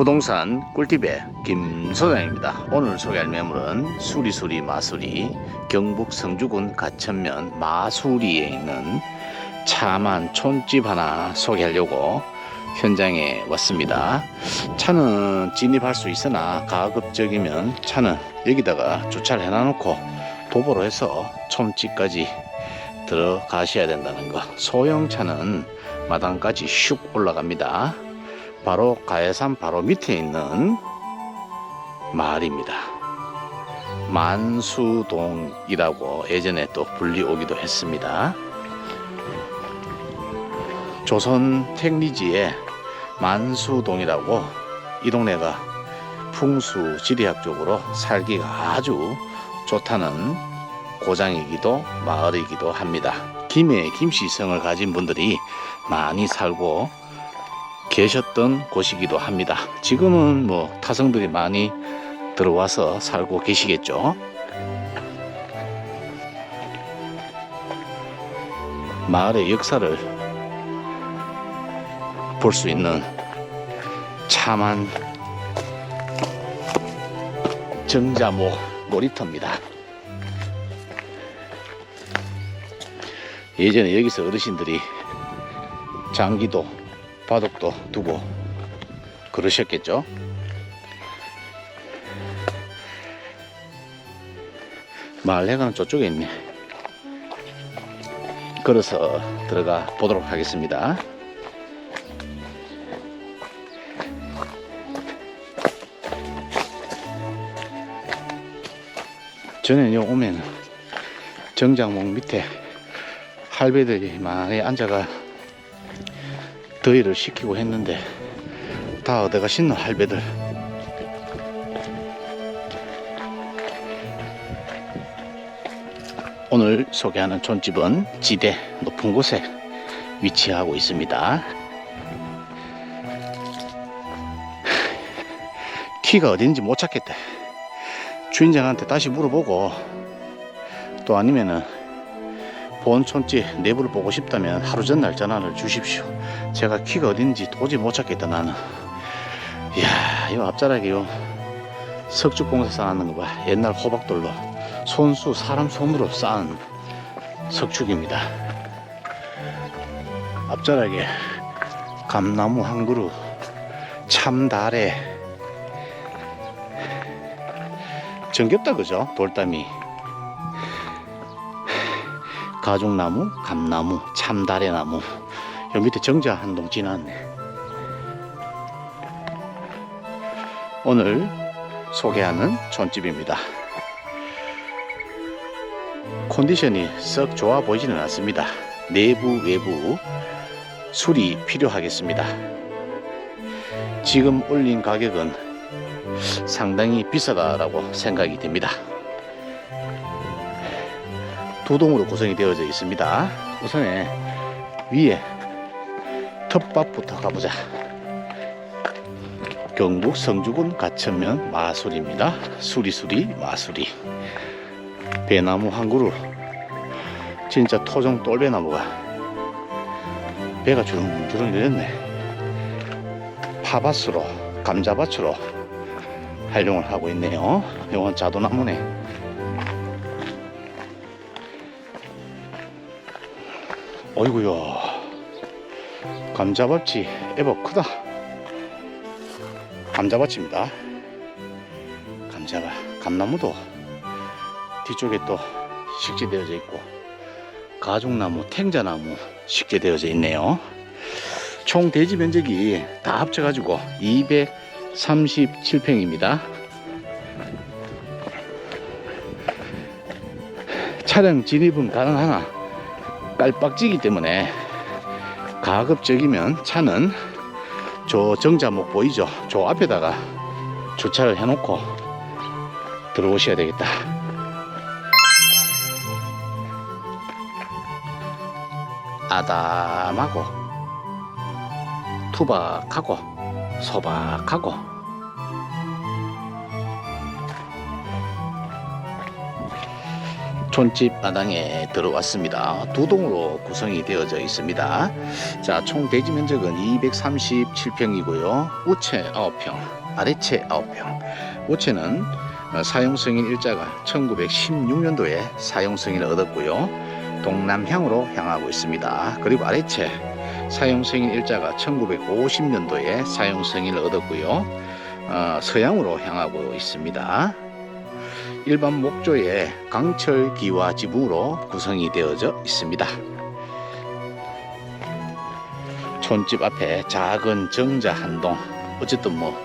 부동산 꿀팁의 김 소장입니다. 오늘 소개할 매물은 수리수리 마수리 경북 성주군 가천면 마수리에 있는 차만 촌집 하나 소개하려고 현장에 왔습니다. 차는 진입할 수 있으나 가급적이면 차는 여기다가 주차를 해놔놓고 도보로 해서 촌집까지 들어가셔야 된다는 거. 소형차는 마당까지 슉 올라갑니다. 바로 가해산 바로 밑에 있는 마을입니다. 만수동이라고 예전에 또 불리오기도 했습니다. 조선 택리지에 만수동이라고 이 동네가 풍수 지리학적으로 살기가 아주 좋다는 고장이기도 마을이기도 합니다. 김해 김씨성을 가진 분들이 많이 살고 계셨던 곳이기도 합니다. 지금은 뭐 타성들이 많이 들어와서 살고 계시겠죠. 마을의 역사를 볼 수 있는 참한 정자모 놀이터입니다. 예전에 여기서 어르신들이 장기도 바둑도 두고 그러셨겠죠. 마을회관은 저쪽에 있네. 걸어서 들어가 보도록 하겠습니다. 저는 요 오면 정장목 밑에 할배들이 많이 앉아가 더위를 식히고 했는데 다 어디 가 신는 할배들. 오늘 소개하는 촌집은 지대 높은 곳에 위치하고 있습니다. 키가 어딘지 못 찾겠대. 주인장한테 다시 물어보고 또 아니면은 본 촌집 내부를 보고 싶다면 하루 전 날 전화를 주십시오. 제가 키가 어딘지 도저히 못 찾겠다 나는. 이야 이거 앞자락이요. 석죽공사 쌓는 거 봐. 옛날 호박돌로 손수 사람 손으로 쌓은 석축입니다. 앞자락에 감나무 한 그루 참다래 정겹다 그죠 돌담이 가죽나무, 감나무, 참다래나무. 요 밑에 정자 한 동 지났네. 오늘 소개하는 촌집입니다. 컨디션이 썩 좋아 보이지는 않습니다. 내부 외부 수리 필요하겠습니다. 지금 올린 가격은 상당히 비싸다라고 생각이 됩니다 두 동으로 구성이 되어져 있습니다. 우선에 위에 텃밭부터 가보자. 경북 성주군 가천면 마술입니다. 수리수리 마술이 배나무 한 그루 진짜 토종 똘배나무가 배가 주렁주렁 내렸네. 파밭으로 감자밭으로 활용을 하고 있네요. 이건 자도나무네. 어이구야 감자밭이 애버 크다. 감자밭입니다. 감자밭 감나무도 뒤쪽에 또 식재되어져 있고 가죽나무 탱자나무 식재되어져 있네요. 총 대지 면적이 다 합쳐 가지고 237평입니다. 차량 진입은 가능하나 깔빡지기 때문에 가급적이면 차는 저 정자목 보이죠? 저 앞에다가 주차를 해놓고 들어오셔야 되겠다. 아담하고 투박하고 소박하고 촌집 마당에 들어왔습니다. 두 동으로 구성이 되어져 있습니다. 자, 총 대지 면적은 237평이고요. 우체 9평, 아래채 9평. 우체는 어, 사용 승인 일자가 1916년도에 사용 승인을 얻었고요. 동남향으로 향하고 있습니다. 그리고 아래채 사용 승인 일자가 1950년도에 사용 승인을 얻었고요. 어, 서양으로 향하고 있습니다. 일반 목조의 강철 기와 지붕으로 구성이 되어져 있습니다. 촌집 앞에 작은 정자 한 동. 어쨌든 뭐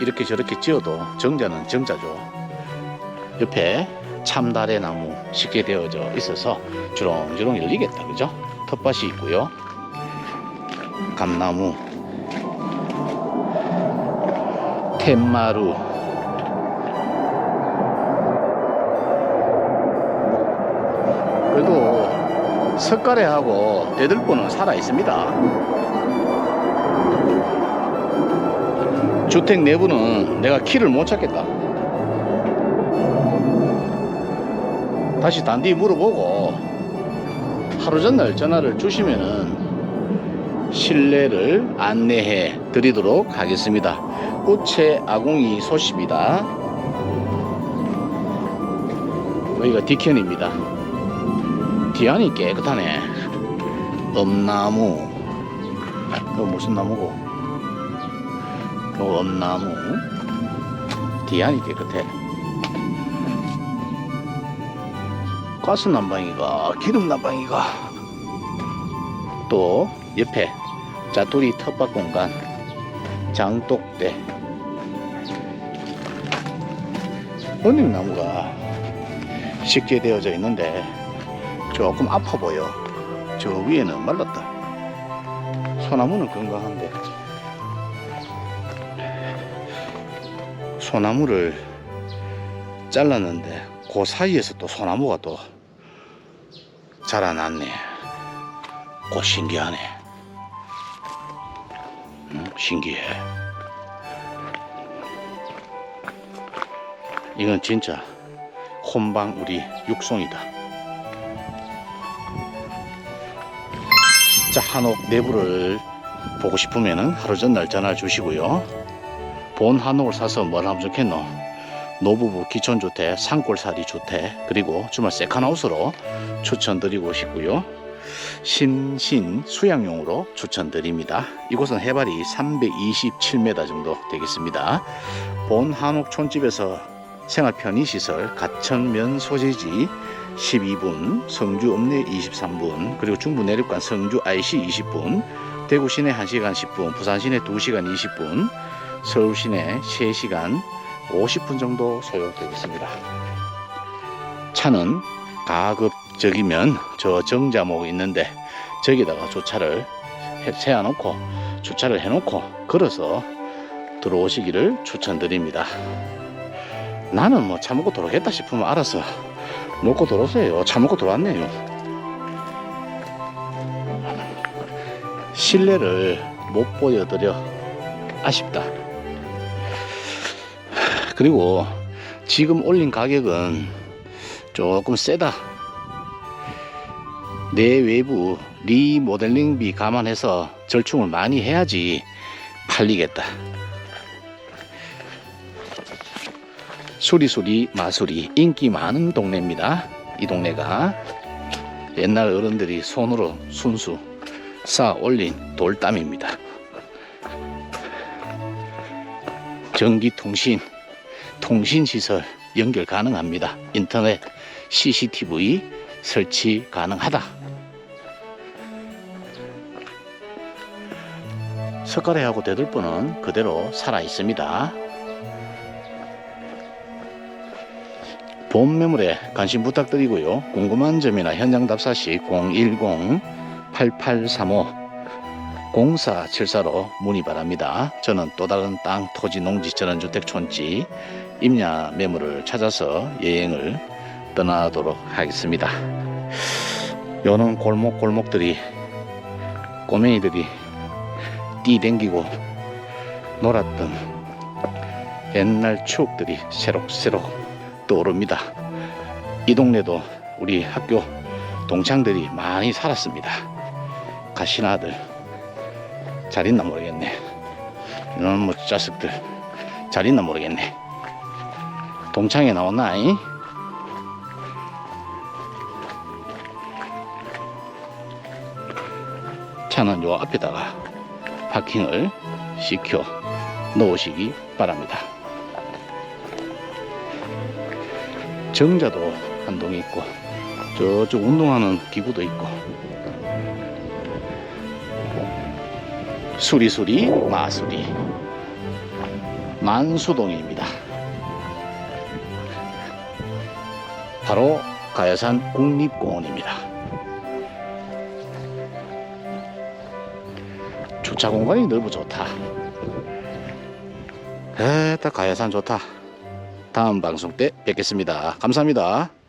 이렇게 저렇게 지어도 정자는 정자죠. 옆에 참다래 나무 쉽게 되어져 있어서 주렁주렁 열리겠다. 그죠? 텃밭이 있고요. 감나무, 툇마루, 그래도 석가래하고 대들보는 살아 있습니다. 주택 내부는 내가 키를 못 찾겠다. 다시 단디 물어보고 하루 전날 전화를 주시면은 실내를 안내해 드리도록 하겠습니다. 우체 아궁이 소십이다. 여기가 디켄입니다. 디안이 깨끗하네. 엄나무. 이거 무슨 나무고? 이거 엄나무. 디안이 깨끗해. 가스 난방이가, 기름 난방이가. 또 옆에 자투리 텃밭 공간, 장독대. 언잎나무가 쉽게 되어져 있는데 조금 아파 보여. 저 위에는 말랐다. 소나무는 건강한데. 소나무를 잘랐는데 그 사이에서 또 소나무가 또 자라났네. 그 신기하네. 응? 신기해. 이건 진짜 혼방 우리 육송이다. 자, 한옥 내부를 보고 싶으면은 하루 전날 전화 주시고요. 본 한옥을 사서 뭘 하면 좋겠노? 노부부 기촌주택, 산골살이 주택, 그리고 주말 세컨하우스로 추천드리고 싶고요. 신신 수양용으로 추천드립니다. 이곳은 해발이 327m 정도 되겠습니다. 본 한옥 촌집에서 생활 편의시설, 가천면 소재지 12분, 성주 읍내 23분, 그리고 중부 내륙간 성주 IC 20분, 대구 시내 1시간 10분, 부산 시내 2시간 20분, 서울 시내 3시간 50분 정도 소요되겠습니다. 차는 가급적이면 저 정자목 있는데 저기다가 주차를 해- 세워놓고 주차를 해놓고 걸어서 들어오시기를 추천드립니다. 나는 뭐차 먹고 들어오겠다 싶으면 알아서 먹고 들어오세요. 차 먹고 들어왔네요. 실내를 못 보여드려 아쉽다. 그리고 지금 올린 가격은 조금 세다. 내 외부 리모델링비 감안해서 절충을 많이 해야지 팔리겠다. 수리수리 마수리 인기 많은 동네입니다. 이 동네가 옛날 어른들이 손으로 순수 쌓아 올린 돌담입니다. 전기통신, 통신시설 연결 가능합니다. 인터넷, CCTV 설치 가능하다. 석가래하고 대들보는 그대로 살아 있습니다. 본 매물에 관심 부탁드리고요. 궁금한 점이나 현장 답사 시 010-8835 0474로 문의 바랍니다. 저는 또 다른 땅, 토지, 농지, 전원주택, 촌지, 임야 매물을 찾아서 여행을 떠나도록 하겠습니다. 요는 골목 골목들이 꼬맹이들이 뛰댕기고 놀았던 옛날 추억들이 새록새록 떠오릅니다. 이 동네도 우리 학교 동창들이 많이 살았습니다. 가신 아들 잘 있나 모르겠네. 이런 뭐 자식들 잘 있나 모르겠네. 동창회 나왔나? 이? 차는 요 앞에다가 파킹을 시켜 놓으시기 바랍니다. 정자도 한동 있고 저쪽 운동하는 기구도 있고 수리수리 마수리 만수동입니다. 바로 가야산 국립공원입니다. 주차 공간이 넓어 좋다. 에따 가야산 좋다. 다음 방송 때 뵙겠습니다. 감사합니다.